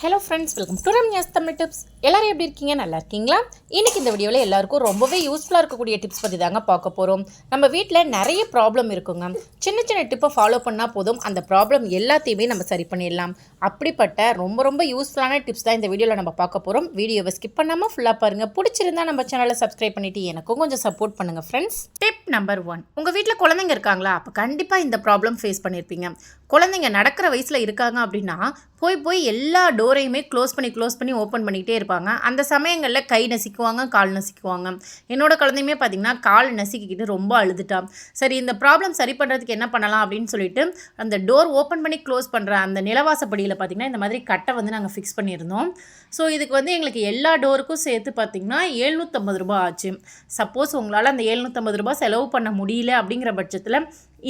Hello friends welcome to Ramya's Tamil tips எல்லாரும் எப்படி இருக்கீங்க? நல்லா இருக்கீங்களா? இன்னைக்கு இந்த வீடியோவில் எல்லாருக்கும் ரொம்பவே யூஸ்ஃபுல்லாக இருக்கக்கூடிய டிப்ஸ் பற்றி தாங்க பார்க்க போகிறோம் நம்ம வீட்டில் நிறைய ப்ராப்ளம் இருக்குங்க. சின்ன சின்ன டிப்பை ஃபாலோ பண்ணால் போதும். அந்த ப்ராப்ளம் எல்லாத்தையுமே நம்ம சரி பண்ணிடலாம். அப்படிப்பட்ட ரொம்ப ரொம்ப யூஸ்ஃபுல்லான டிப்ஸ் தான் இந்த வீடியோவில் நம்ம பார்க்க போகிறோம் வீடியோவை ஸ்கிப் பண்ணாமல் ஃபுல்லாக பாருங்கள் பிடிச்சிருந்தா நம்ம சேனலை சப்ஸ்கிரைப் பண்ணிவிட்டு எனக்கும் கொஞ்சம் சப்போர்ட் பண்ணுங்கள் ஃப்ரெண்ட்ஸ் டிப் நம்பர் ஒன் உங்கள் வீட்டில் குழந்தைங்க இருக்காங்களா? அப்போ கண்டிப்பாக இந்த ப்ராப்ளம் ஃபேஸ் பண்ணியிருப்பீங்க குழந்தைங்க நடக்கிற வயசில் இருக்காங்க அப்படின்னா போய் போய் எல்லா டோரையுமே க்ளோஸ் பண்ணி க்ளோஸ் பண்ணி ஓப்பன் பண்ணிக்கிட்டே இருப்பாங்க. அந்த சமயங்களில் கை நசிக்குவாங்க கால் நசிக்குவாங்க. என்னோடய குழந்தையுமே பார்த்தீங்கன்னா கால் நசிக்கிக்கிட்டு ரொம்ப அழுதுட்டா. சரி இந்த ப்ராப்ளம் சரி பண்ணுறதுக்கு என்ன பண்ணலாம் அப்படின்னு சொல்லிட்டு அந்த டோர் ஓப்பன் பண்ணி க்ளோஸ் பண்ணுற அந்த நிலவாசப்படியில் பார்த்தீங்கன்னா இந்த மாதிரி கட்டை வந்து நாங்கள் ஃபிக்ஸ் பண்ணியிருந்தோம். ஸோ இதுக்கு வந்து எங்களுக்கு எல்லா டோருக்கும் சேர்த்து பார்த்தீங்கன்னா ஏழ்நூற்றம்பது ரூபா ஆச்சு. சப்போஸ் உங்களால் அந்த எழுநூற்றம்பது ரூபாய் செலவு பண்ண முடியல அப்படிங்கிற பட்சத்தில்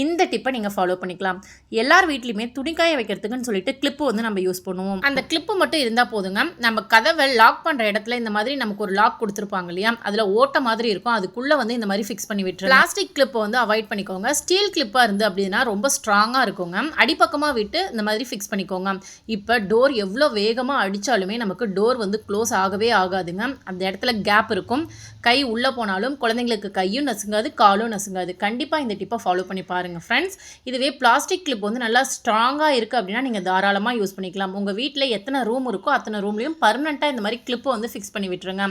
இந்த டிப்பை நீங்கள் ஃபாலோ பண்ணிக்கலாம். எல்லார் வீட்லையுமே துணிக்காய வைக்கிறதுக்குன்னு சொல்லிட்டு கிளிப்பு வந்து நம்ம யூஸ் பண்ணுவோம். அந்த கிளிப்பு மட்டும் இருந்தால் போதுங்க. நம்ம கதவை லாக் பண்ணுற இடத்துல இந்த மாதிரி நமக்கு ஒரு லாக் கொடுத்துருப்பாங்க இல்லையா? அதில் ஓட்ட மாதிரி இருக்கும். அதுக்குள்ளே வந்து இந்த மாதிரி ஃபிக்ஸ் பண்ணி விட்டுரு பிளாஸ்டிக் கிளிப்பை வந்து அவாய்ட் பண்ணிக்கோங்க. ஸ்டீல் கிளிப்பாக இருந்து அப்படின்னா ரொம்ப ஸ்ட்ராங்காக இருக்குங்க. அடிப்பக்கமாக விட்டு இந்த மாதிரி ஃபிக்ஸ் பண்ணிக்கோங்க. இப்போ டோர் எவ்வளோ வேகமாக அடித்தாலுமே நமக்கு டோர் வந்து க்ளோஸ் ஆகவே ஆகாதுங்க. அந்த இடத்துல கேப் இருக்கும். கை உள்ளே போனாலும் குழந்தைங்களுக்கு கையும் நசுங்காது காலும் நசுங்காது. கண்டிப்பாக இந்த டிப்பை ஃபாலோ பண்ணி பாருங்கள் ஃப்ரெண்ட்ஸ் இதுவே பிளாஸ்டிக் கிளிப் வந்து நல்லா ஸ்ட்ராங்காக இருக்குது அப்படின்னா நீங்கள் தாராளமாக யூஸ் பண்ணிக்கலாம். உங்கள் வீட்டில் எத்தனை ரூம் இருக்கோ அத்தனை ரூம்லேயும் பர்மனெண்ட்டாக இந்த மாதிரி கிளிப்பை வந்து ஃபிக்ஸ் பண்ணி விட்டுருங்க.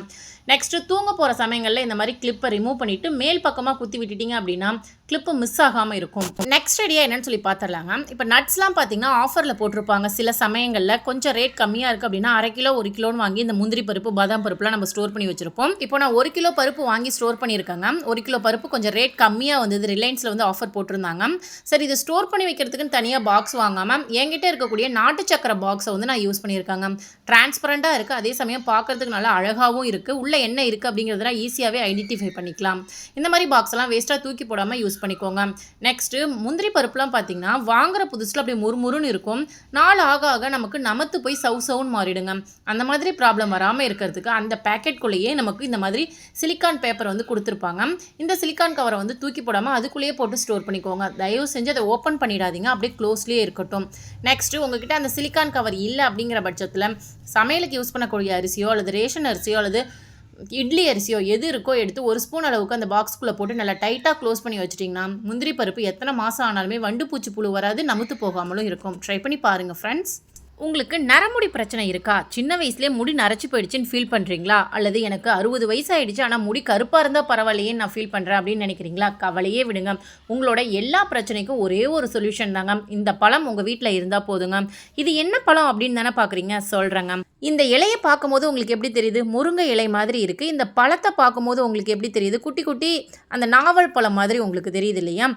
நெக்ஸ்ட்டு தூங்க போகிற சமயங்களில் இந்த மாதிரி கிளிப்பை ரிமூவ் பண்ணிவிட்டு மேல் பக்கமாக குத்தி விட்டுட்டீங்க அப்படின்னா கிளிப்பு மிஸ் ஆகாமல் இருக்கும். நெக்ஸ்ட் ஐடியா என்னன்னு சொல்லி பார்த்துடலாங்க இப்போ நட்ஸ்லாம் பார்த்தீங்கன்னா ஆஃபரில் போட்டிருப்பாங்க. சில சமயங்களில் கொஞ்சம் ரேட் கம்மியாக இருக்குது அப்படின்னா அரை கிலோ ஒரு கிலோன்னு வாங்கி இந்த முந்திரி பருப்பு பாதாம் பருப்புலாம் நம்ம ஸ்டோர் பண்ணி வச்சிருப்போம். இப்போ நான் ஒரு கிலோ பருப்பு வாங்கி ஸ்டோர் பண்ணியிருக்காங்க. ஒரு கிலோ பருப்பு கொஞ்சம் ரேட் கம்மியாக வந்தது ரிலையன்ஸில் வந்து ஆஃபர் போட்டிருந்தாங்க. சரி இது ஸ்டோர் பண்ணி வைக்கிறதுக்குன்னு தனியாக பாக்ஸ் வாங்காமல் என்கிட்ட இருக்கக்கூடிய நாட்டு சக்கரை பாக்ஸை வந்து நான் யூஸ் பண்ணியிருக்காங்க. டிரான்ஸ்பரண்ட்டாக இருக்குது அதே சமயம் பார்க்கறதுக்கு நல்லா அழகாகவும் இருக்குது உள்ளே என்ன இருக்குது அப்படிங்கிறதெல்லாம் ஈஸியாகவே ஐடென்டிஃபை பண்ணிக்கலாம். இந்த மாதிரி பாக்ஸ்லாம் வேஸ்ட்டாக தூக்கி போடாமல் யூஸ் பண்ணிக்கோங்க. நெக்ஸ்ட்டு முந்திரி பருப்புலாம் பார்த்தீங்கன்னா வாங்குற புதுசில் அப்படியே முறுமுறுன்னு இருக்கும். நாள் ஆக ஆக நமக்கு நமத்து போய் சவு சவுன்னு மாறிடுங்க. அந்த மாதிரி ப்ராப்ளம் வராமல் இருக்கிறதுக்கு அந்த பேக்கெட்குள்ளேயே நமக்கு இந்த மாதிரி சிலிக்கான் பேப்பர் வந்து கொடுத்துருப்பாங்க. இந்த சிலிக்கான் கவரை வந்து தூக்கி போடாமல் அதுக்குள்ளேயே போட்டு ஸ்டோர் பண்ணிக்கோங்க. தயவு செஞ்சு அதை ஓப்பன் பண்ணிடாதீங்க. அப்படியே க்ளோஸ்லேயே இருக்கட்டும். நெக்ஸ்ட்டு உங்ககிட்ட அந்த சிலிக்கான் கவர் இல்லை அப்படிங்கிற பட்சத்தில் சமையலுக்கு யூஸ் பண்ணக்கூடிய அரிசியோ அல்லது ரேஷன் அரிசியோ அல்லது இட்லி அரிசியோ எது இருக்கோ எடுத்து ஒரு ஸ்பூன் அளவுக்கு அந்த பாக்ஸ்குள்ளே போட்டு நல்லா டைட்டாக க்ளோஸ் பண்ணி வச்சிட்டிங்கன்னா முந்திரி பருப்பு எத்தனை மாதம் ஆனாலுமே வண்டு பூச்சி புழு வராது நமுத்து போகாமலும் இருக்கும். ட்ரை பண்ணி பாருங்கள் ஃப்ரெண்ட்ஸ் உங்களுக்கு நரமுடி பிரச்சனை இருக்கா? சின்ன வயசுலேயே முடி நரைச்சி போயிடுச்சுன்னு ஃபீல் பண்ணுறீங்களா அல்லது எனக்கு அறுபது வயசு ஆயிடுச்சு ஆனால் முடி கருப்பாக இருந்தால் பரவாயில்லையே நான் ஃபீல் பண்ணுறேன் அப்படின்னு நினைக்கிறீங்களா? கவலையே விடுங்க. உங்களோட எல்லா பிரச்சனைக்கும் ஒரே ஒரு சொல்யூஷன் தாங்க. இந்த பழம் உங்கள் வீட்டில் இருந்தால் போதுங்க. இது என்ன பழம் அப்படின்னு தானே பார்க்குறீங்க சொல்கிறேங்க இந்த இலையை பார்க்கும்போது உங்களுக்கு எப்படி தெரியுது? முருங்கை இலை மாதிரி இருக்குது இந்த பழத்தை பார்க்கும்போது உங்களுக்கு எப்படி தெரியுது? குட்டி குட்டி அந்த நாவல் பழம் மாதிரி உங்களுக்கு தெரியுது இல்லையா?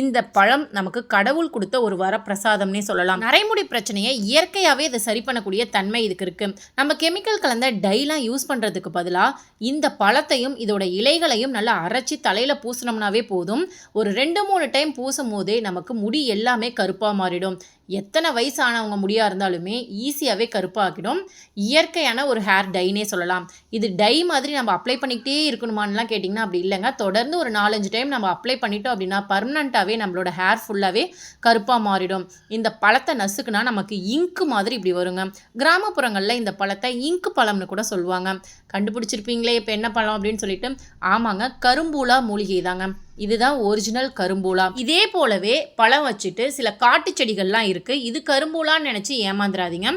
இந்த பழம் நமக்கு கடவுள் கொடுத்த ஒரு வரப்பிரசாதம்னே சொல்லலாம். நரைமுடி பிரச்சனையை இயற்கையாக இயற்கையாகவே இதை சரி பண்ணக்கூடிய தன்மை இதுக்கு இருக்குது நம்ம கெமிக்கல் கலந்த டைலாம் யூஸ் பண்ணுறதுக்கு பதிலாக இந்த பழத்தையும் இதோட இலைகளையும் நல்லா அரைச்சி தலையில் பூசினோம்னாவே போதும். ஒரு ரெண்டு மூணு டைம் பூசும் போதே நமக்கு முடி எல்லாமே கருப்பாக மாறிடும். எத்தனை வயசானவங்க முடியாக இருந்தாலுமே ஈஸியாகவே கருப்பாக்கிடும் இயற்கையான ஒரு ஹேர் டைனே சொல்லலாம். இது டை மாதிரி நம்ம அப்ளை பண்ணிக்கிட்டே இருக்கணுமான்லாம் கேட்டிங்கன்னா அப்படி இல்லைங்க. தொடர்ந்து ஒரு நாலஞ்சு டைம் நம்ம அப்ளை பண்ணிட்டோம் அப்படின்னா பர்மனண்ட்டாகவே நம்மளோட ஹேர் ஃபுல்லாகவே கருப்பாக மாறிடும். இந்த பழத்தை நசுக்குனா நமக்கு இங்கு மாதிரி இப்படி வருங்க. கிராமப்புறங்களில் இந்த பழத்தை இங்கு பழம்னு கூட சொல்லுவாங்க. கண்டுபிடிச்சிருப்பீங்களே இப்போ என்ன பழம் அப்படின்னு சொல்லிட்டு? ஆமாங்க கரும்பூலா மூலிகை தாங்க இதுதான் ஒரிஜினல் கரும்பூலாம். இதே போலவே பழம் வச்சுட்டு சில காட்டு செடிகள்லாம் இருக்குது இது கரும்பூலான்னு நினச்சி ஏமாந்துடாதீங்க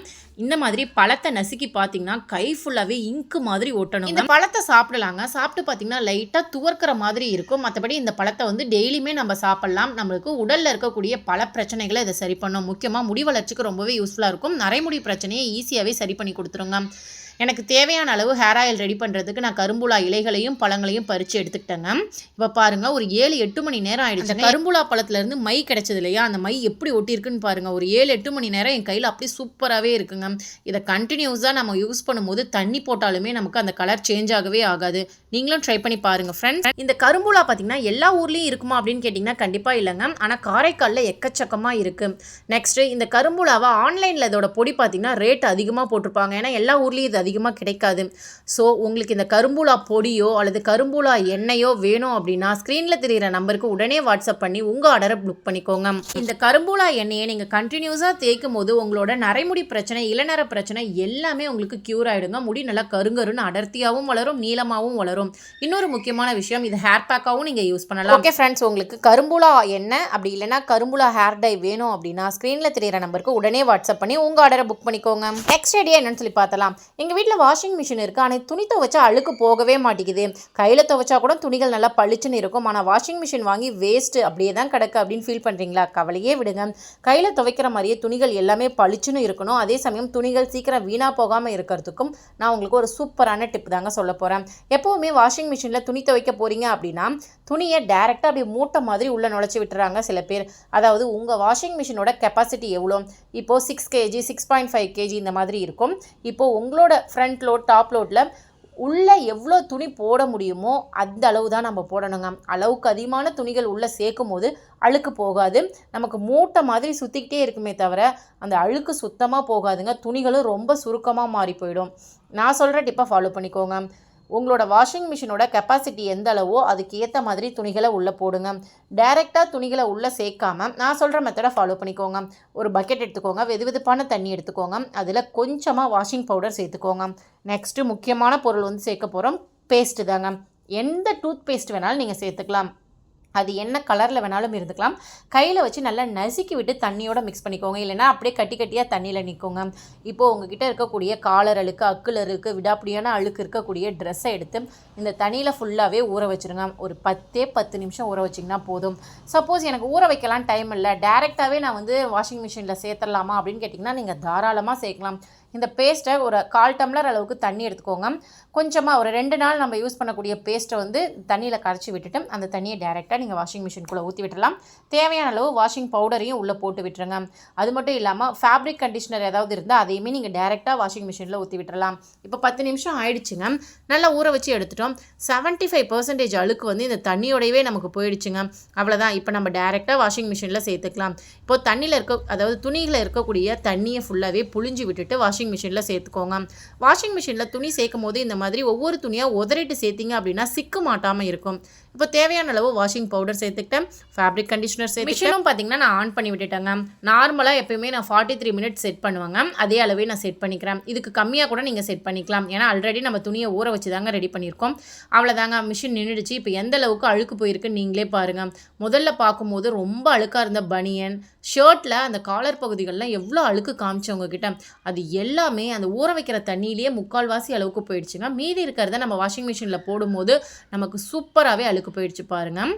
இந்த மாதிரி பழத்தை நசுக்கி பார்த்தீங்கன்னா கை ஃபுல்லாகவே இங்கு மாதிரி ஒட்டணும். இந்த பழத்தை சாப்பிடலாங்க. சாப்பிட்டு பார்த்தீங்கன்னா லைட்டாக துவர்க்கிற மாதிரி இருக்கும். மற்றபடி இந்த பழத்தை வந்து டெய்லியுமே நம்ம சாப்பிட்லாம். நம்மளுக்கு உடலில் இருக்கக்கூடிய பல பிரச்சனைகளை இதை சரி பண்ணும் முக்கியமாக முடி வளர்ச்சிக்கு ரொம்பவே யூஸ்ஃபுல்லாக இருக்கும். நரைமுடி பிரச்சனையை ஈஸியாகவே சரி பண்ணி கொடுத்துருங்க. எனக்கு தேவையான அளவு ஹேர் ஆயில் ரெடி பண்ணுறதுக்கு நான் கரும்புலா இலைகளையும் பழங்களையும் பறித்து எடுத்துக்கிட்டேங்க இப்போ பாருங்கள் ஒரு ஏழு எட்டு மணி நேரம் ஆயிடுச்சு கரும்புலா பழத்துலேருந்து மை கிடைச்சது இல்லையா? அந்த மை எப்படி ஒட்டியிருக்குன்னு பாருங்கள் ஒரு ஏழு எட்டு மணி நேரம் என் கையில் அப்படியே சூப்பராகவே இருக்குங்க இதை கண்டினியூஸாக நம்ம யூஸ் பண்ணும்போது தண்ணி போட்டாலுமே நமக்கு அந்த கலர் சேஞ்ச் ஆகவே ஆகாது. நீங்களும் ட்ரை பண்ணி பாருங்கள் ஃப்ரெண்ட்ஸ் இந்த கரும்புலா பார்த்தீங்கன்னா எல்லா ஊர்லேயும் இருக்குமா அப்படின்னு கேட்டிங்கன்னா கண்டிப்பாக இல்லைங்க ஆனால் காரைக்காலில் எக்கச்சக்கமாக இருக்குது நெக்ஸ்ட்டு இந்த கரும்புலாவை ஆன்லைனில் இதோட பொடி பார்த்தீங்கன்னா ரேட் அதிகமாக போட்டிருப்பாங்க. ஏன்னா எல்லா ஊர்லேயும் இது அதிகம் அதிகமாக கிடைக்காது. ஸோ உங்களுக்கு இந்த கரும்புலா பொடியோ அல்லது கரும்புலா எண்ணெயோ வேணும் அப்படின்னா ஸ்க்ரீனில் தெரிகிற நம்பருக்கு உடனே வாட்ஸ்அப் பண்ணி உங்கள் ஆர்டரை புக் பண்ணிக்கோங்க. இந்த கரும்புலா எண்ணெயை நீங்கள் கண்டினியூஸாக தேய்க்கும் போது உங்களோட நரைமுடி பிரச்சனை இளநர பிரச்சனை எல்லாமே உங்களுக்கு க்யூர் ஆகிடுங்க முடி நல்லா கருங்கருன்னு அடர்த்தியாகவும் வளரும் நீளமாகவும் வளரும். இன்னொரு முக்கியமான விஷயம் இது ஹேர் பேக்காகவும் நீங்கள் யூஸ் பண்ணலாம். ஓகே ஃப்ரெண்ட்ஸ் உங்களுக்கு கரும்புலா எண்ணெய் அப்படி இல்லைன்னா கரும்புலா ஹேர் டை வேணும் அப்படின்னா ஸ்க்ரீனில் தெரிகிற நம்பருக்கு உடனே வாட்ஸ்அப் பண்ணி உங்கள் ஆர்டரை புக் பண்ணிக்கோங்க. நெக்ஸ்ட் ஐடியா என்னன்னு சொல்லி பார்த்தலாம் எங்கள் வீட்டில் வாஷிங் மிஷின் இருக்குது ஆனால் துணி துவைச்சா அழுக்கு போகவே மாட்டேங்குது. கையில் துவைச்சா கூட துணிகள் நல்லா பளிச்சுன்னு இருக்கும். ஆனால் வாஷிங் மிஷின் வாங்கி வேஸ்ட்டு அப்படியே தான் கிடக்கு அப்படின்னு ஃபீல் பண்ணுறீங்களா கவலையே விடுங்க. கையில் துவைக்கிற மாதிரியே துணிகள் எல்லாமே பளிச்சுன்னு இருக்கணும். அதே சமயம் துணிகள் சீக்கிரம் வீணாக போகாமல் இருக்கிறதுக்கும் நான் உங்களுக்கு ஒரு சூப்பரான டிப் தாங்க சொல்ல போகிறேன் எப்போவுமே வாஷிங் மிஷினில் துணி துவைக்க போகிறீங்க அப்படின்னா துணியை டேரெக்டாக அப்படியே மூட்டை மாதிரி உள்ளே நுழைச்சி விட்டுறாங்க சில பேர். அதாவது உங்கள் வாஷிங் மிஷினோட கெப்பாசிட்டி எவ்வளோ? இப்போது six KG six point five KG இந்த மாதிரி இருக்கும். இப்போது உங்களோட ஃப்ரண்ட் லோட் டாப் லோட்டில் உள்ளே எவ்வளோ துணி போட முடியுமோ அந்த அளவு தான் நம்ம போடணுங்க. அளவுக்கு அதிகமான துணிகள் உள்ளே சேர்க்கும் போது அழுக்கு போகாது. நமக்கு மூட்டை மாதிரி சுற்றிக்கிட்டே இருக்குமே தவிர அந்த அழுக்கு சுத்தமாக போகாதுங்க. துணிகளும் ரொம்ப சுருக்கமாக மாறி போயிடும். நான் சொல்கிற டிப்பை ஃபாலோ பண்ணிக்கோங்க. உங்களோட வாஷிங் மிஷினோட கெப்பாசிட்டி எந்த அளவோ அதுக்கு ஏற்ற மாதிரி துணிகளை உள்ளே போடுங்க. டைரெக்டாக துணிகளை உள்ளே சேர்க்காம நான் சொல்கிற மெத்தடை ஃபாலோ பண்ணிக்கோங்க. ஒரு பக்கெட் எடுத்துக்கோங்க வெது வெதுப்பான தண்ணி எடுத்துக்கோங்க. அதில் கொஞ்சமாக வாஷிங் பவுடர் சேர்த்துக்கோங்க. நெக்ஸ்ட்டு முக்கியமான பொருள் வந்து சேர்க்க போகிறோம் பேஸ்ட்டு தாங்க. எந்த டூத் பேஸ்ட் வேணாலும் நீங்கள் சேர்த்துக்கலாம். அது என்ன கலரில் வேணாலும் இருந்துக்கலாம். கையில் வச்சு நல்லா நசுக்கி விட்டு தண்ணியோட மிக்ஸ் பண்ணிக்கோங்க. இல்லைனா அப்படியே கட்டி கட்டியாக தண்ணியில் நிற்கோங்க இப்போது உங்ககிட்ட இருக்கக்கூடிய காலர் அழுக்கு அக்குள் அழுக்கு விடாப்படியான அழுக்கு இருக்கக்கூடிய ட்ரெஸ்ஸை எடுத்து இந்த தண்ணியில் ஃபுல்லாகவே ஊற வச்சுருங்க. ஒரு பத்தே பத்து நிமிஷம் ஊற வச்சிங்கன்னா போதும். சப்போஸ் எனக்கு ஊற வைக்கலாம் டைம் இல்லை. டேரெக்டாகவே நான் வந்து வாஷிங் மிஷினில் சேர்த்துடலாமா அப்படின்னு கேட்டிங்கன்னா நீங்கள் தாராளமாக சேர்க்கலாம். இந்த பேஸ்ட்டை ஒரு கால் டம்ளர் அளவுக்கு தண்ணி எடுத்துக்கோங்க. கொஞ்சமாக ஒரு ரெண்டு நாள் நம்ம யூஸ் பண்ணக்கூடிய பேஸ்ட்டை வந்து தண்ணியில் கரைச்சி விட்டுட்டு அந்த தண்ணியை டேரெக்டாக நீங்கள் வாஷிங் மிஷின்குள்ளே ஊற்றி விட்டுடலாம் தேவையான அளவு வாஷிங் பவுடரையும் உள்ளே போட்டு விட்டுருங்க. அது மட்டும் இல்லாமல் ஃபேப்ரிக் கண்டிஷனர் ஏதாவது இருந்தால் அதையுமே நீங்கள் டேரெக்டாக வாஷிங் மிஷினில் ஊற்றி விட்டுறலாம். இப்போ பத்து நிமிஷம் ஆயிடுச்சுங்க. நல்லா ஊற வச்சு எடுத்துட்டோம். செவன்ட்டி ஃபைவ் பர்சன்டேஜ் அழுக்கு வந்து இந்த தண்ணியோடையவே நமக்கு போயிடுச்சுங்க. அவ்வளோதான் இப்போ நம்ம டேரெக்டாக வாஷிங் மிஷினில் சேர்த்துக்கலாம். இப்போ தண்ணியில் இருக்க அதாவது துணியில் இருக்கக்கூடிய தண்ணியை ஃபுல்லாகவே புழிஞ்சு விட்டுட்டு வாஷிங் வாஷிங் மிஷினில் சேர்த்துக்கோங்க. வாஷிங் மிஷினில் துணி சேர்க்கும் போது இந்த மாதிரி ஒவ்வொரு துணியாக உதறிட்டு சேர்த்திங்க அப்படின்னா சிக்கு மாட்டாமல் இருக்கும். இப்போ தேவையான அளவு வாஷிங் பவுடர் சேர்த்துக்கிட்டேன். ஃபேப்ரிக் கண்டிஷனர் சேர்த்து மிஷினும் பார்த்தீங்கன்னா நான் ஆன் பண்ணி விட்டுட்டேங்க. நார்மலாக எப்பயுமே நான் ஃபார்ட்டி த்ரீ மினிட்ஸ் செட் பண்ணுவாங்க. அதே அளவே நான் செட் பண்ணிக்கிறேன். இதுக்கு கம்மியாக கூட நீங்கள் செட் பண்ணிக்கலாம். ஏன்னா ஆல்ரெடி நம்ம துணியை ஊற வச்சு தாங்க ரெடி பண்ணியிருக்கோம். அவ்வளோதாங்க மிஷின் நின்றுடுச்சு இப்போ எந்த அளவுக்கு அழுக்கு போயிருக்குன்னு நீங்களே பாருங்கள் முதல்ல பார்க்கும்போது ரொம்ப அழுக்காக இருந்த பனியன் ஷர்ட்டில் அந்த காலர் பகுதிகளெலாம் எவ்வளோ அழுக்கு காமிச்சவங்க கிட்ட அது எல் எல்லாமே அந்த ஊற வைக்கிற தண்ணியிலேயே முக்கால்வாசி அளவுக்கு போயிடுச்சுங்க. மீதி இருக்கிறத நம்ம வாஷிங் மிஷினில் போடும்போது நமக்கு சூப்பராகவே அழுக்கு போயிடுச்சு பாருங்கள்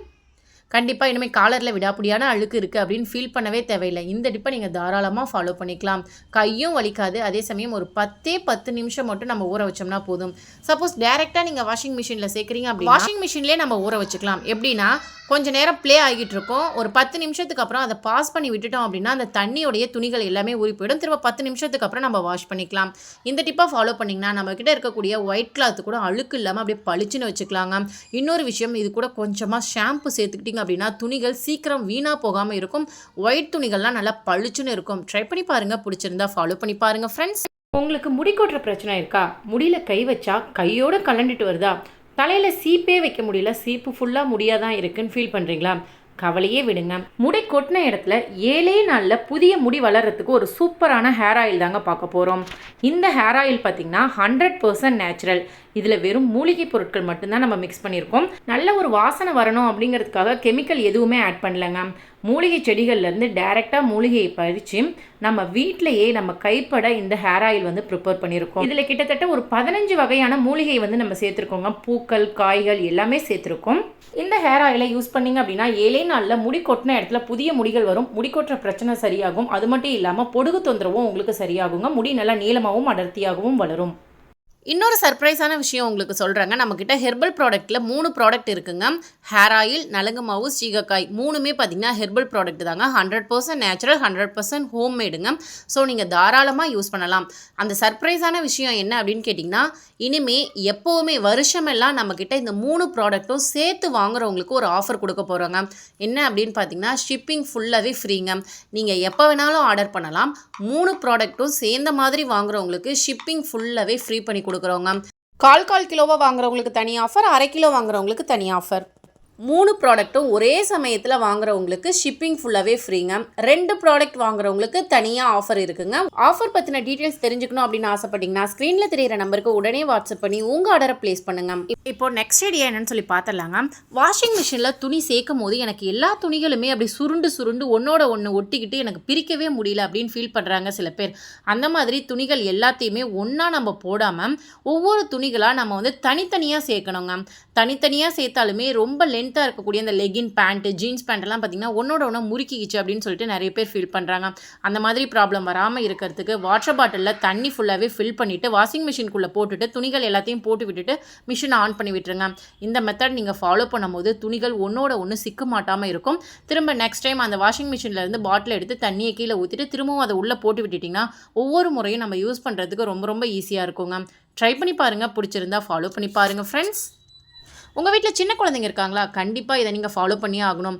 கண்டிப்பாக இனிமேல் காலரில் விடாப்படியான அழுக்கு இருக்குது அப்படின்னு ஃபீல் பண்ணவே தேவையில்லை. இந்த டிப்பை நீங்கள் தாராளமாக ஃபாலோ பண்ணிக்கலாம். கையும் வலிக்காது. அதே சமயம் ஒரு பத்தே பத்து நிமிஷம் மட்டும் நம்ம ஊற வச்சோம்னா போதும். சப்போஸ் டேரெக்டாக நீங்கள் வாஷிங் மிஷினில் சேர்க்குறீங்க அப்படி வாஷிங் மிஷின்லேயே நம்ம ஊற வச்சுக்கலாம். எப்படின்னா கொஞ்சம் நேரம் ப்ளே ஆகிட்டு இருக்கும். ஒரு பத்து நிமிஷத்துக்கு அப்புறம் அதை பாஸ் பண்ணி விட்டுட்டோம் அப்படின்னா அந்த தண்ணியோடைய துணிகள் எல்லாமே ஊறி போயிடும். திரும்ப பத்து நிமிஷத்துக்கு அப்புறம் நம்ம வாஷ் பண்ணிக்கலாம். இந்த டிப்பை ஃபாலோ பண்ணிங்கன்னா நம்மக்கிட்ட இருக்கக்கூடிய ஒயிட் கிளாத் கூட அழுக்கு இல்லாமல் அப்படியே பளிச்சுன்னு வச்சுக்கலாங்க. இன்னொரு விஷயம் இது கூட கொஞ்சமாக ஷாம்பு சேர்த்துக்கிட்டிங்க அப்படின்னா துணிகள் சீக்கிரம் வீணாக போகாமல் இருக்கும். ஒயிட் துணிகள்லாம் நல்லா பளிச்சுன்னு இருக்கும். ட்ரை பண்ணி பாருங்கள் பிடிச்சிருந்தா ஃபாலோ பண்ணி பாருங்கள் ஃப்ரெண்ட்ஸ் உங்களுக்கு முடி கொட்டுற பிரச்சனை இருக்கா? முடியில் கை வச்சா கையோடு கலண்டுட்டு வருதா? தலையில் சீப்பே வைக்க முடியல. சீப்பு ஃபுல்லாக முடியாக தான் இருக்குன்னு ஃபீல் பண்ணுறீங்களா கவலையே விடுங்க. முடி கொட்டின இடத்துல ஏழே நாளில் புதிய முடி வளர்கிறதுக்கு ஒரு சூப்பரான ஹேர் ஆயில் தாங்க பார்க்க போகிறோம் இந்த ஹேர் ஆயில் பார்த்திங்கன்னா ஹண்ட்ரட் பர்சன்ட் நேச்சுரல் இதில் வெறும் மூலிகை பொருட்கள் மட்டும்தான் நம்ம மிக்ஸ் பண்ணியிருக்கோம். நல்ல ஒரு வாசனை வரணும் அப்படிங்கிறதுக்காக கெமிக்கல் எதுவுமே ஆட் பண்ணலங்க மூலிகை செடிகள்லேருந்து டைரெக்டாக மூலிகையை பறித்து நம்ம வீட்டிலையே நம்ம கைப்பட இந்த ஹேர் ஆயில் வந்து ப்ரிப்பேர் பண்ணியிருக்கோம். இதில் கிட்டத்தட்ட ஒரு பதினஞ்சு வகையான மூலிகை வந்து நம்ம சேர்த்துருக்கோங்க பூக்கள் காய்கள் எல்லாமே சேர்த்துருக்கோம். இந்த ஹேர் ஆயிலை யூஸ் பண்ணிங்க அப்படின்னா ஏழே நாளில் முடி கொட்டின இடத்துல புதிய முடிகள் வரும். முடி கொட்டுற பிரச்சனை சரியாகும். அது மட்டும் இல்லாமல் பொடுகு தொந்தரவும் உங்களுக்கு சரியாகுங்க. முடி நல்லா நீளமாகவும் அடர்த்தியாகவும் வளரும். இன்னொரு சர்ப்ரைஸான விஷயம் உங்களுக்கு சொல்கிறேங்க நம்மக்கிட்ட ஹெர்பல் ப்ராடக்ட்டில் மூணு ப்ராடக்ட் இருக்குங்க. ஹேர் ஆயில் நலங்கு மாவு சீகக்காய் மூணுமே பார்த்தீங்கன்னா ஹெர்பல் ப்ராடக்ட் தாங்க. Hundred percent natural hundred percent home மேடுங்க so நீங்கள் தாராளமாக யூஸ் பண்ணலாம். அந்த சர்ப்ரைஸான விஷயம் என்ன அப்படின்னு கேட்டிங்கன்னா இனிமே எப்போவுமே வருஷமெல்லாம் நம்மக்கிட்ட இந்த மூணு ப்ராடக்ட்டும் சேர்த்து வாங்குறவங்களுக்கு ஒரு ஆஃபர் கொடுக்க போகிறோங்க என்ன அப்படின்னு பார்த்தீங்கன்னா ஷிப்பிங் ஃபுல்லாகவே ஃப்ரீங்க நீங்கள் எப்போ வேணாலும் ஆர்டர் பண்ணலாம். மூணு ப்ராடக்ட்டும் சேர்ந்த மாதிரி வாங்குறவங்களுக்கு ஷிப்பிங் ஃபுல்லாகவே ஃப்ரீ பண்ணி கொடுக்குறோம் கொடுக்குறோங்க. கால் கால் கிலோவாக வாங்குறவங்களுக்கு தனி ஆஃபர் அரை கிலோ வாங்குறவங்களுக்கு தனி ஆஃபர் மூணு ப்ராடக்ட்டும் ஒரே சமயத்தில் வாங்குறவங்களுக்கு ஷிப்பிங் ஃபுல்லாகவே ஃப்ரீங்க ரெண்டு ப்ராடக்ட் வாங்குறவங்களுக்கு தனியாக ஆஃபர் இருக்குங்க. ஆஃபர் பற்றின டீட்டெயில்ஸ் தெரிஞ்சுக்கணும் அப்படின்னு ஆசைப்பட்டீங்கன்னா ஸ்க்ரீனில் தெரியிற நம்பருக்கு உடனே வாட்ஸ்அப் பண்ணி உங்கள் ஆர்டரை ப்ளேஸ் பண்ணுங்க. இப்போ நெக்ஸ்ட் ஐடியா என்னன்னு சொல்லி பார்த்துடலாங்க. வாஷிங் மிஷினில் துணி சேர்க்கும் போது எனக்கு எல்லா துணிகளுமே அப்படி சுருண்டு சுருண்டு ஒன்னோட ஒன்று ஒட்டிக்கிட்டு எனக்கு பிரிக்கவே முடியல அப்படின்னு ஃபீல் பண்ணுறாங்க சில பேர். அந்த மாதிரி துணிகள் எல்லாத்தையுமே ஒன்றா நம்ம போடாமல் ஒவ்வொரு துணிகளாக நம்ம வந்து தனித்தனியாக சேர்க்கணுங்க. தனித்தனியாக சேர்த்தாலுமே ரொம்ப லென்த்தாக இருக்கக்கூடிய அந்த லெகின் பேண்ட்டு ஜீன்ஸ் பேண்ட்டெல்லாம் பார்த்தீங்கன்னா ஒன்னோட ஒன்று முறுக்கிக்கிச்சு அப்படின்னு சொல்லிட்டு நிறைய பேர் ஃபீல் பண்ணுறாங்க அந்த மாதிரி ப்ராப்ளம் வராமல் இருக்கிறதுக்கு வாட்டர் பாட்டிலில் தண்ணி ஃபுல்லாகவே ஃபில் பண்ணிவிட்டு வாஷிங் மிஷின்குள்ளே போட்டுட்டு துணிகள் எல்லாத்தையும் போட்டு விட்டுட்டு மிஷினை ஆன் பண்ணி விட்டுருங்க. இந்த மெத்தட் நீங்கள் ஃபாலோ பண்ணும்போது துணிகள் ஒன்றோட ஒன்று சிக்க மாட்டாமல் இருக்கும். திரும்ப நெக்ஸ்ட் டைம் அந்த வாஷிங் மிஷின்லேருந்து பாட்டில் எடுத்து தண்ணியை கீழே ஊற்றிட்டு திரும்பவும் அதை உள்ளே போட்டு விட்டுட்டிங்கன்னா ஒவ்வொரு முறையும் நம்ம யூஸ் பண்ணுறதுக்கு ரொம்ப ரொம்ப ஈஸியாக இருக்குங்க. ட்ரை பண்ணி பாருங்கள் பிடிச்சிருந்தா ஃபாலோ பண்ணி பாருங்கள் ஃப்ரெண்ட்ஸ் உங்கள் வீட்டில் சின்ன குழந்தைங்க இருக்காங்களா? கண்டிப்பாக இதை நீங்கள் ஃபாலோ பண்ணியே ஆகணும்.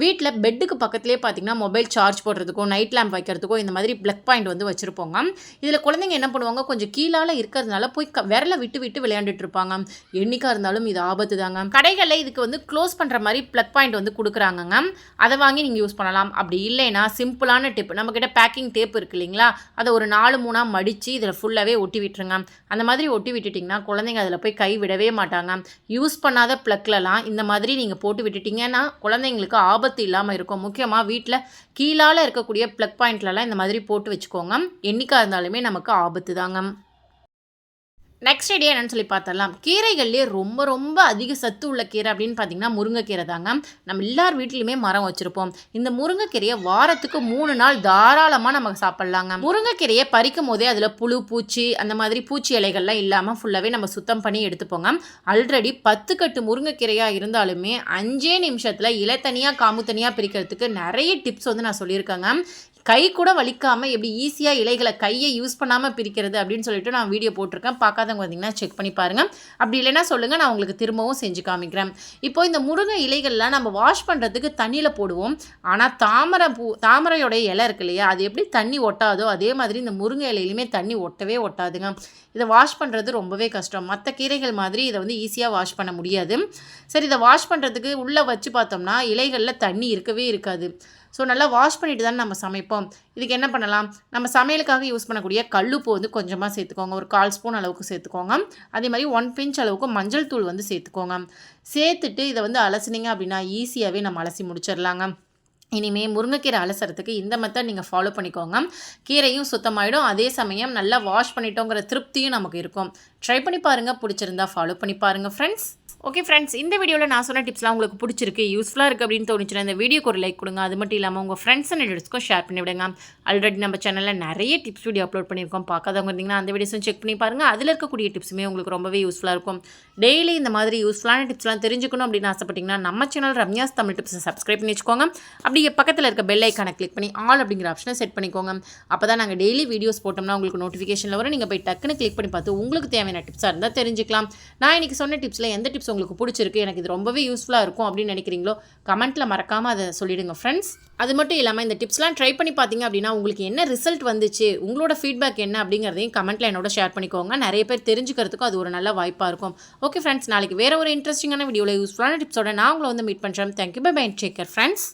வீட்டில் பெட்டுக்கு பக்கத்துலேயே பார்த்தீங்கன்னா மொபைல் சார்ஜ் போடுறதுக்கோ நைட் லேம்ப் வைக்கிறதுக்கோ இந்த மாதிரி ப்ளக் பாயிண்ட் வந்து வச்சுருப்போங்க இதில் குழந்தைங்க என்ன பண்ணுவாங்க? கொஞ்சம் கீழால் இருக்கிறதுனால போய் க விரலை விட்டு விட்டு விளையாண்டுட்டு இருப்பாங்க என்னைக்காக இருந்தாலும் இது ஆபத்து தாங்க கடைகளில் இதுக்கு வந்து க்ளோஸ் பண்ணுற மாதிரி ப்ளக் பாயிண்ட் வந்து கொடுக்குறாங்கங்க அதை வாங்கி நீங்கள் யூஸ் பண்ணலாம். அப்படி இல்லைன்னா சிம்பிளான டிப் நம்மக்கிட்ட பேக்கிங் டேப் இருக்கு இல்லைங்களா? அதை ஒரு நாலு மூணாக மடித்து இதில் ஃபுல்லாகவே ஒட்டி விட்டுருங்க அந்த மாதிரி ஒட்டி விட்டுட்டிங்கன்னா குழந்தைங்க அதில் போய் கை விடவே மாட்டாங்க யூஸ் பண்ணாத ப்ளக்லலாம் இந்த மாதிரி நீங்கள் போட்டு விட்டுட்டிங்கன்னா குழந்தைங்களுக்கு ஆபத்து இல்லாமல் இருக்கும். முக்கியமாக வீட்டில் கீழால் இருக்கக்கூடிய ப்ளக் பாயிண்ட்லலாம் இந்த மாதிரி போட்டு வச்சுக்கோங்க. என்றைக்காக இருந்தாலுமே நமக்கு ஆபத்து தாங்க நெக்ஸ்ட் ஐடியா என்னன்னு சொல்லி பார்த்தலாம் கீரைகள்லேயே ரொம்ப ரொம்ப அதிக சத்து உள்ள கீரை அப்படின்னு பார்த்தீங்கன்னா முருங்கைக்கீரை தாங்க நம்ம எல்லார் வீட்லையுமே மரம் வச்சுருப்போம். இந்த முருங்கைக்கீரையை வாரத்துக்கு மூணு நாள் தாராளமாக நம்ம சாப்பிட்லாங்க முருங்கைக்கீரையை பறிக்கும் போதே அதில் புழு பூச்சி அந்த மாதிரி பூச்சி இலைகள்லாம் இல்லாமல் ஃபுல்லாகவே நம்ம சுத்தம் பண்ணி எடுத்துப்போங்க ஆல்ரெடி பத்து கட்டு முருங்கைக்கீரையாக இருந்தாலுமே அஞ்சே நிமிஷத்தில் இலை தனியாக காம்பு தனியாக பிரிக்கிறதுக்கு நிறைய டிப்ஸ் வந்து நான் சொல்லியிருக்கேங்க கை கூட வலிக்காமல் எப்படி ஈஸியாக இலைகளை கையை யூஸ் பண்ணாமல் பிரிக்கிறது அப்படின்னு சொல்லிட்டு நான் வீடியோ போட்டிருக்கேன். பார்க்காதவங்க வந்தீங்கன்னா செக் பண்ணி பாருங்கள் அப்படி இல்லைன்னா சொல்லுங்கள் நான் உங்களுக்கு திரும்பவும் செஞ்சு காமிக்கிறேன். இப்போ இந்த முருங்கை இலைகள்லாம் நம்ம வாஷ் பண்ணுறதுக்கு தண்ணியில் போடுவோம். ஆனால் தாமரை பூ தாமரையோடைய இலை இருக்கு இல்லையா அது எப்படி தண்ணி ஒட்டாதோ அதே மாதிரி இந்த முருங்கை இலையிலுமே தண்ணி ஒட்டவே ஒட்டாதுங்க. இதை வாஷ் பண்ணுறது ரொம்பவே கஷ்டம். மற்ற கீரைகள் மாதிரி இதை வந்து ஈஸியாக வாஷ் பண்ண முடியாது. சரி இதை வாஷ் பண்ணுறதுக்கு உள்ளே வச்சு பார்த்தோம்னா இலைகளில் தண்ணி இருக்கவே இருக்காது. ஸோ நல்லா வாஷ் பண்ணிட்டு தான் நம்ம சமைப்போம். இதுக்கு என்ன பண்ணலாம்? நம்ம சமையலுக்காக யூஸ் பண்ணக்கூடிய கல்லுப்பு வந்து கொஞ்சமாக சேர்த்துக்கோங்க. ஒரு கால் ஸ்பூன் அளவுக்கு சேர்த்துக்கோங்க. அதே மாதிரி ஒன் பிஞ்ச் அளவுக்கு மஞ்சள் தூள் வந்து சேர்த்துக்கோங்க. சேர்த்துட்டு இதை வந்து அலசினீங்க அப்படின்னா ஈஸியாகவே நம்ம அலசி முடிச்சிடலாங்க. இனிமேல் முருங்கைக்கீரை அலசறதுக்கு இந்த மெத்தட் நீங்கள் ஃபாலோ பண்ணிக்கோங்க. கீரையும் சுத்தமாயிடும். அதே சமயம் நல்லா வாஷ் பண்ணிட்டோங்கிற திருப்தியும் நமக்கு இருக்கும். ட்ரை பண்ணி பாருங்கள் பிடிச்சிருந்தா ஃபாலோ பண்ணி பாருங்கள் ஃப்ரெண்ட்ஸ் ஓகே ஃப்ரெண்ட்ஸ் இந்த வீடியோவில் நான் சொன்ன டிப்ஸ்லாம் உங்களுக்கு பிடிச்சிருக்கு யூஸ்ஃபுல்லாக இருக்குது அப்படின்னு தோணுச்சுன்னா இந்த வீடியோக்கு ஒரு லைக் கொடுங்க. அது மட்டும் இல்லாமல் உங்கள் ஃப்ரெண்ட்ஸ் அண்ட் ரிலேட்டிவ்ஸ்க்கும் ஷேர் பண்ணி விடுங்க. ஆல்ரெடி நம்ம சேனலில் நிறைய டிப்ஸ் வீடியோ அப்லோட் பண்ணியிருக்கோம். பார்க்காதவங்க இருந்தீங்கன்னா அந்த வீடியோஸும் செக் பண்ணி பாருங்கள் அதில் இருக்கக்கூடிய டிப்ஸுமே உங்களுக்கு ரொம்பவே யூஸ்ஃபுல்லாக இருக்கும். டெய்லி இந்த மாதிரி யூஸ்ஃபுல்லான டிப்ஸ்லாம் தெரிஞ்சுக்கணும் அப்படின்னு ஆசைப்பட்டிங்கன்னா நம்ம சேனல் ரம்யாஸ் தமிழ் டிப்ஸை சப்ஸ்கிரைப் பண்ணி வச்சுக்கோங்க. அப்படியே பக்கத்தில் இருக்க பெல் ஐக்கானை கிளிக் பண்ணி ஆல் அப்படிங்கிற ஆப்ஷனை செட் பண்ணிக்கோங்க. அப்போ தான் நாங்கள் டெய்லி வீடியோஸ் போட்டோம்னா உங்களுக்கு நோட்டிஃபிகேஷனில் வரும். நீங்கள் போய் டக்குன்னு கிளிக் பண்ணி பார்த்து உங்களுக்கு தேவையான டிப்ஸாக இருந்தால் தெரிஞ்சுக்கலாம். நான் இன்றைக்கி சொன்ன டிப்ஸில் எந்த டிப்ஸ் உங்களுக்கு பிடிச்சிருக்கு எனக்கு இது ரொம்பவே யூஸ்ஃபுல்லாக இருக்கும் அப்படின்னு நினைக்கிறீங்களோ கமெண்ட்டில் மறக்காமல் அதை சொல்லிடுங்க ஃப்ரெண்ட்ஸ் அது மட்டும் இல்லாமல் இந்த டிப்ஸ்லாம் ட்ரை பண்ணி பார்த்தீங்க அப்படின்னா உங்களுக்கு என்ன ரிசல்ட் வந்துச்சு உங்களோட ஃபீட்பேக் என்ன அப்படிங்கிறதையும் கமெண்ட்டில் என்னோட ஷேர் பண்ணிக்கோங்க. நிறைய பேர் தெரிஞ்சுக்கிறதுக்கும் அது ஒரு நல்ல வாய்ப்பாக இருக்கும். ஓகே ஃப்ரெண்ட்ஸ் நாளைக்கு வேறு ஒரு இன்ட்ரெஸ்டிங்கான வீடியோவில் யூஸ்ஃபுல்லான டிப்ஸோட நான் உங்களை வந்து மீட் பண்ணுறேன் thank you bye bye take care friends